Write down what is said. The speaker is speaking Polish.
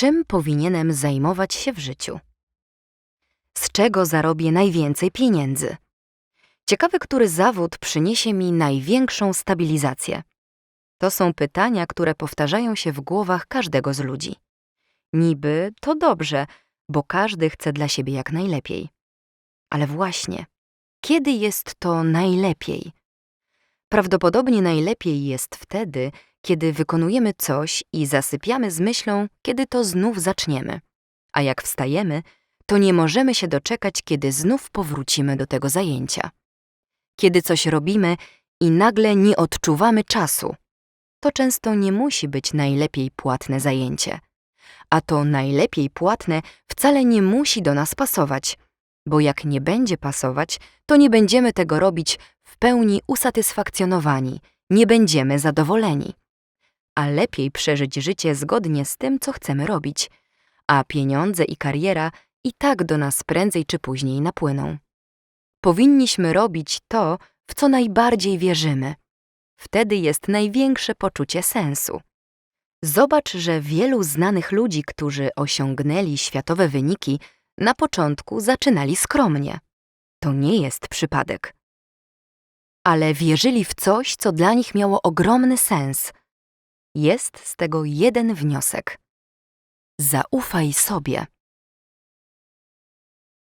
Czym powinienem zajmować się w życiu? Z czego zarobię najwięcej pieniędzy? Ciekawe, który zawód przyniesie mi największą stabilizację. To są pytania, które powtarzają się w głowach każdego z ludzi. Niby to dobrze, bo każdy chce dla siebie jak najlepiej. Ale właśnie, kiedy jest to najlepiej? Prawdopodobnie najlepiej jest wtedy, kiedy wykonujemy coś i zasypiamy z myślą, kiedy to znów zaczniemy. A jak wstajemy, to nie możemy się doczekać, kiedy znów powrócimy do tego zajęcia. Kiedy coś robimy i nagle nie odczuwamy czasu, to często nie musi być najlepiej płatne zajęcie. A to najlepiej płatne wcale nie musi do nas pasować, bo jak nie będzie pasować, to nie będziemy tego robić w pełni usatysfakcjonowani, nie będziemy zadowoleni. A lepiej przeżyć życie zgodnie z tym, co chcemy robić, a pieniądze i kariera i tak do nas prędzej czy później napłyną. Powinniśmy robić to, w co najbardziej wierzymy. Wtedy jest największe poczucie sensu. Zobacz, że wielu znanych ludzi, którzy osiągnęli światowe wyniki, na początku zaczynali skromnie. To nie jest przypadek. Ale wierzyli w coś, co dla nich miało ogromny sens. Jest z tego jeden wniosek. Zaufaj sobie.